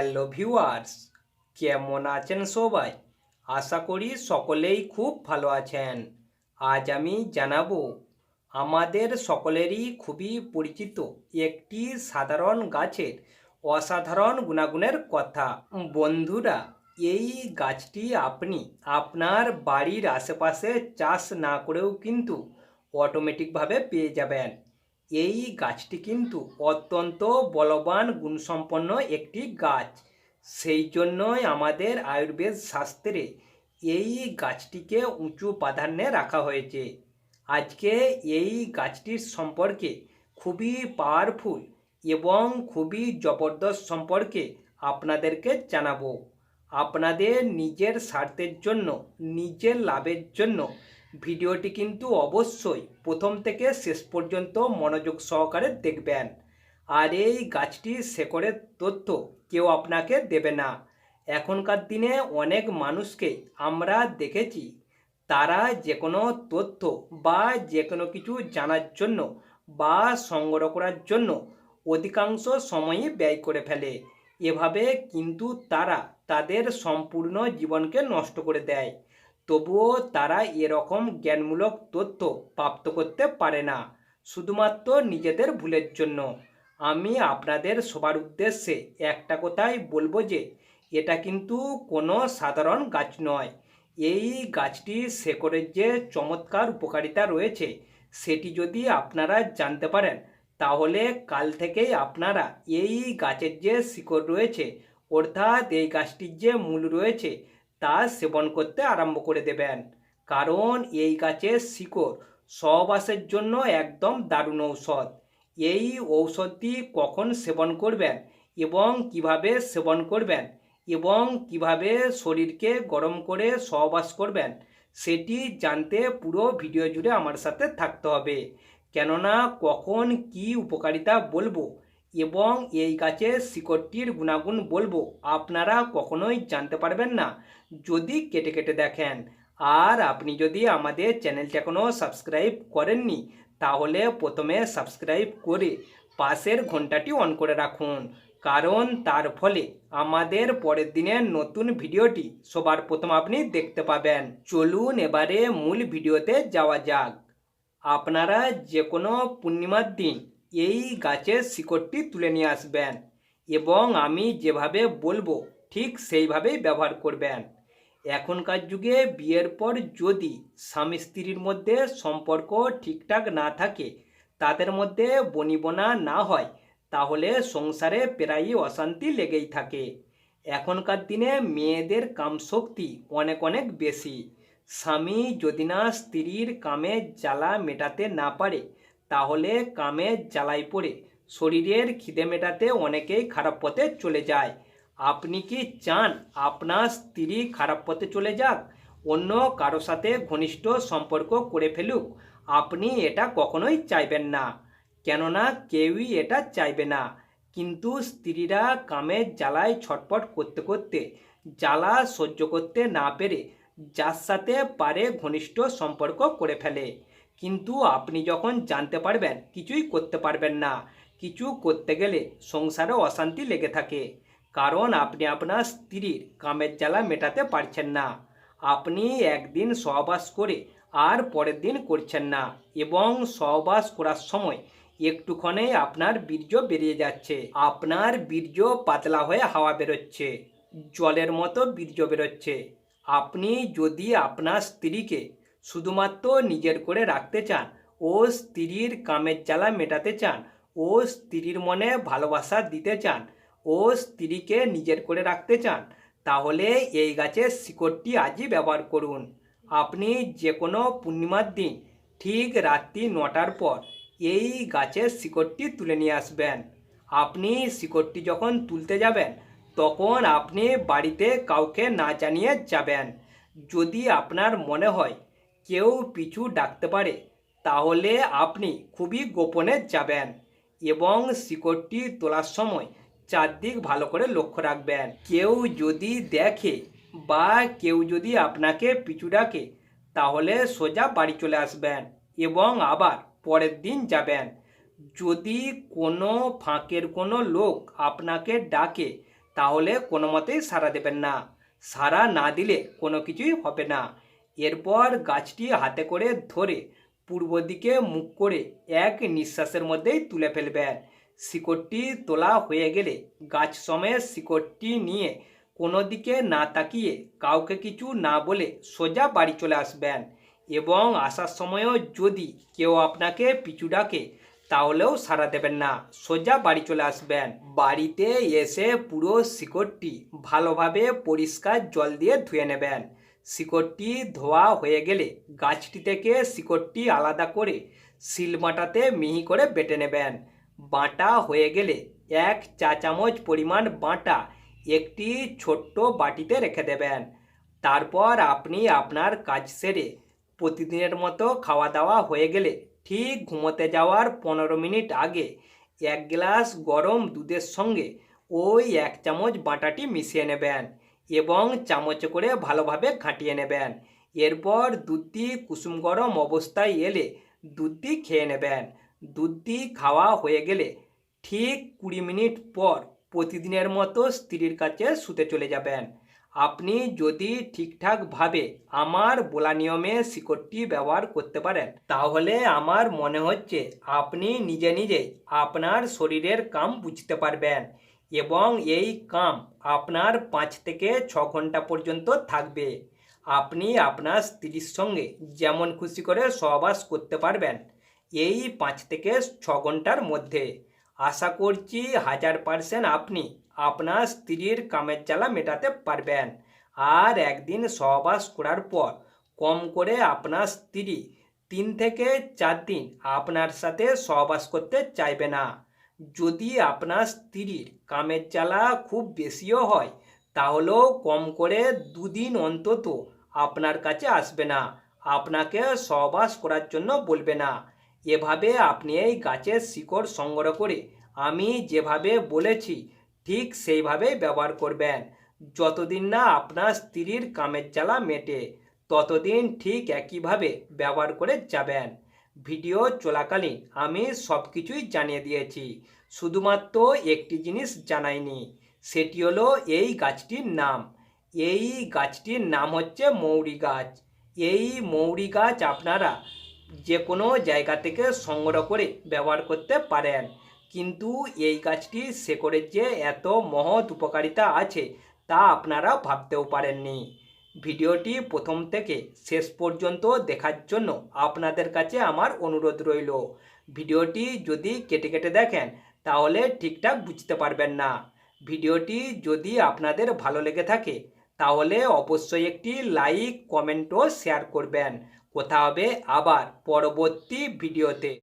Hello viewers, কেমন আছেন সবাই? আশা করি সকলেই খুব ভালো আছেন। আজ আমি জানাব, আমাদের সকলেরই খুবই পরিচিত একটি সাধারণ গাছের অসাধারণ গুণাগুণের কথা। বন্ধুরা, এই গাছটি আপনি আপনার বাড়ির আশেপাশে চাষ না করেও কিন্তু অটোমেটিকভাবে পেয়ে যাবেন। এই গাছটি কিন্তু অত্যন্ত বলবান গুণসম্পন্ন একটি গাছ। সেই জন্যই আমাদের আয়ুর্বেদ শাস্ত্রে এই গাছটিকে উঁচু প্রাধান্যে রাখা হয়েছে। আজকে এই গাছটির সম্পর্কে খুবই পাওয়ারফুল এবং খুবই জবরদস্ত সম্পর্কে আপনাদেরকে জানাব। আপনাদের নিজের স্বার্থের জন্য, নিজের লাভের জন্য ভিডিওটি কিন্তু অবশ্যই প্রথম থেকে শেষ পর্যন্ত মনোযোগ সহকারে দেখবেন। আর এই গাছটির শেকড়ের তথ্য কেউ আপনাকে দেবে না। এখনকার দিনে অনেক মানুষকে আমরা দেখেছি, তারা যে কোনো তথ্য বা যে কোনো কিছু জানার জন্য বা সংগ্রহ করার জন্য অধিকাংশ সময়ই ব্যয় করে ফেলে। এভাবে কিন্তু তারা তাদের সম্পূর্ণ জীবনকে নষ্ট করে দেয়। তবুও তারা এরকম জ্ঞানমূলক তথ্য প্রাপ্ত করতে পারে না, শুধুমাত্র নিজেদের ভুলের জন্য। আমি আপনাদের সবার উদ্দেশ্যে একটা কথাই বলব যে, এটা কিন্তু কোনো সাধারণ গাছ নয়। এই গাছটি শেকড়ের যে চমৎকার উপকারিতা রয়েছে, সেটি যদি আপনারা জানতে পারেন, তাহলে কাল থেকেই আপনারা এই গাছের যে শিকড় রয়েছে, অর্থাৎ এই গাছটির যে মূল রয়েছে তা সেবন করতে আরম্ভ করে দেবেন। কারণ এই গাছের শিকড় সহবাসের জন্য একদম দারুণ ঔষধ। এই ঔষধটি কখন সেবন করবেন এবং কীভাবে সেবন করবেন এবং কীভাবে শরীরকে গরম করে সহবাস করবেন, সেটি জানতে পুরো ভিডিও জুড়ে আমার সাথে থাকতে হবে। কেননা কখন কি উপকারিতা বলব এবং এই গাছের শিকড়টির গুণাগুণ বলব, আপনারা কখনোই জানতে পারবেন না। যদি কেটে কেটে দেখেন, আর আপনি যদি আমাদের চ্যানেলটি এখনও সাবস্ক্রাইব করেননি, তাহলে প্রথমে সাবস্ক্রাইব করে পাশের ঘন্টাটি অন করে রাখুন, কারণ তার ফলে আমাদের পরের দিনের নতুন ভিডিওটি সবার প্রথম আপনি দেখতে পাবেন। চলুন এবারে মূল ভিডিওতে যাওয়া যাক। আপনারা যে কোনো পূর্ণিমার দিন এই গাছের শিকড়টি তুলে নিয়ে আসবেন এবং আমি যেভাবে বলব, ঠিক সেইভাবেই ব্যবহার করবেন। এখনকার যুগে বিয়ের পর যদি স্বামী স্ত্রীর মধ্যে সম্পর্ক ঠিকঠাক না থাকে, তাদের মধ্যে বনিবনা না হয়, তাহলে সংসারে প্রায়ই অশান্তি লেগেই থাকে। এখনকার দিনে মেয়েদের কামশক্তি অনেক অনেক বেশি। স্বামী যদি না স্ত্রীর কামে জ্বালা মেটাতে না পারে তাহলে কামে জ্বালাই পড়ে। শরীরের খিদে মেটাতে অনেকেই খারাপ পথে চলে যায়। আপনি কি চান আপনার স্ত্রী খারাপ পথে চলে যাক? অন্য কারও সাথে ঘনিষ্ঠ সম্পর্ক করে ফেলুক। আপনি এটা কখনোই চাইবেন না। কেননা কেউই এটা চাইবে না। কিন্তু স্ত্রীরা কামের জ্বালায় ছটপট করতে করতে, জ্বালা সহ্য করতে না পেরে, যার সাথে পারে ঘনিষ্ঠ সম্পর্ক করে ফেলে। কিন্তু আপনি যখন জানতে পারবেন, কিছুই করতে পারবেন না। কিছু করতে গেলে সংসারে অশান্তি লেগে থাকে। কারণ আপনি আপনার স্ত্রীর কামের জ্বালা মেটাতে পারছেন না। আপনি একদিন সহবাস করে আর পরের দিন করছেন না এবং সহবাস করার সময় একটুক্ষণে আপনার বীর্য বেরিয়ে যাচ্ছে। আপনার বীর্য পাতলা হয়ে হাওয়া বেরোচ্ছে। জলের মতো বীর্য বেরোচ্ছে। আপনি যদি আপনার স্ত্রীকে শুধুমাত্র নিজের করে রাখতে চান। ও স্ত্রীর কামের জ্বালা মেটাতে চান। ও স্ত্রীর মনে ভালোবাসা দিতে চান। ও স্ত্রীকে নিজের করে রাখতে চান। তাহলে এই গাছের শিকড়টি আজই ব্যবহার করুন। আপনি যে কোনো পূর্ণিমার দিন, ঠিক রাত্রি নটার পর এই গাছের শিকড়টি তুলে নিয়ে আসবেন। আপনি শিকড়টি যখন তুলতে যাবেন, তখন আপনি বাড়িতে কাউকে না জানিয়ে যাবেন। যদি আপনার মনে হয় কেউ পিছু ডাকতে পারে, তাহলে আপনি খুবই গোপনে যাবেন এবং শিকড়টি তোলার সময় চারদিক ভালো করে লক্ষ্য রাখবেন। কেউ যদি দেখে বা কেউ যদি আপনাকে পিছু ডাকে, তাহলে সোজা বাড়ি চলে আসবেন এবং আবার পরের দিন যাবেন। যদি কোনো ফাঁকের কোনো লোক আপনাকে ডাকে, তাহলে কোনো মতেই সারা দেবেন না। সারা না দিলে কোনো কিছুই হবে না। এরপর গাছটি হাতে করে ধরে পূর্ব দিকে মুখ করে এক নিঃশ্বাসের মধ্যেই তুলে ফেলবেন শিকড়টি তোলা হয়ে গেলে গাছ সমেত শিকড়টি নিয়ে কোনো দিকে না তাকিয়ে কাউকে কিছু না বলে সোজা বাড়ি চলে আসবেন এবং আসার সময়ও যদি কেউ আপনাকে পিছু ডাকে, তাহলেও সারা দেবেন না। সোজা বাড়ি চলে আসবেন। বাড়িতে এসে পুরো শিকড়টি ভালোভাবে পরিষ্কার জল দিয়ে ধুয়ে নেবেন। শিকড়টি ধোয়া হয়ে গেলে গাছটি থেকে শিকড়টি আলাদা করে শিলমাটাতে মিহি করে বেটে নেবেন। বাটা হয়ে গেলে এক চা চামচ পরিমাণ বাটা একটি ছোট্ট বাটিতে রেখে দেবেন। তারপর আপনি আপনার কাজ সেরে প্রতিদিনের মতো খাওয়া দাওয়া হয়ে গেলে ঠিক ঘুমোতে যাওয়ার পনেরো মিনিট আগে এক গ্লাস গরম দুধের সঙ্গে ওই এক চামচ বাটাটি মিশিয়ে নেবেন। এবং চামচে করে ভালোভাবে ঘাঁটিয়ে নেবেন। এরপর দুধটি কুসুম গরম অবস্থায় এলে দুধটি খেয়ে নেবেন। দুধটি খাওয়া হয়ে গেলে ঠিক কুড়ি মিনিট পর প্রতিদিনের মতো স্ত্রীর কাছে শুতে চলে যাবেন। আপনি যদি ঠিকঠাকভাবে আমার বলা নিয়মে শিকড়টি ব্যবহার করতে পারেন, তাহলে আমার মনে হচ্ছে আপনি নিজে নিজেই আপনার শরীরের কাম বুঝতে পারবেন। এবং এই কাম আপনার পাঁচ থেকে ছ ঘণ্টা পর্যন্ত থাকবে। আপনি আপনার স্ত্রীর সঙ্গে যেমন খুশি করে সহবাস করতে পারবেন, এই পাঁচ থেকে ছ ঘণ্টার মধ্যে। আশা করছি হাজার পার্সেন্ট আপনি আপনার স্ত্রীর কামের জ্বালা মেটাতে পারবেন। আর একদিন সহবাস করার পর কম করে আপনার স্ত্রী তিন থেকে চার দিন আপনার সাথে সহবাস করতে চাইবে না। যদি আপনার স্ত্রীর কামের চালা খুব বেশিও হয়, তাহলেও কম করে দুদিন অন্তত আপনার কাছে আসবে না। আপনাকে সহবাস করার জন্য বলবে না। এভাবে আপনি এই গাছের শিকড় সংগ্রহ করে আমি যেভাবে বলেছি, ঠিক সেইভাবেই ব্যবহার করবেন। যতদিন না আপনার স্ত্রীর কামের চালা মেটে, ততদিন ঠিক একইভাবে ব্যবহার করে যাবেন। ভিডিও চলাকালীন আমি সব কিছুই জানিয়ে দিয়েছি। শুধুমাত্র একটি জিনিস জানাইনি, সেটি হলো এই গাছটির নাম। এই গাছটির নাম হচ্ছে মৌরি গাছ। এই মৌরি গাছ আপনারা যে কোনো জায়গা থেকে সংগ্রহ করে ব্যবহার করতে পারেন। কিন্তু এই গাছটি শেকড়ের যে এত মহৎ উপকারিতা আছে, তা আপনারা ভাবতেও পারেননি। ভিডিওটি প্রথম থেকে শেষ পর্যন্ত দেখার জন্য আপনাদের কাছে আমার অনুরোধ রইল। ভিডিওটি যদি কেটে কেটে দেখেন, তাহলে ঠিকঠাক বুঝতে পারবেন না। ভিডিওটি যদি আপনাদের ভালো লেগে থাকে, তাহলে অবশ্যই একটি লাইক, কমেন্ট ও শেয়ার করবেন। কথা হবে আবার পরবর্তী ভিডিওতে।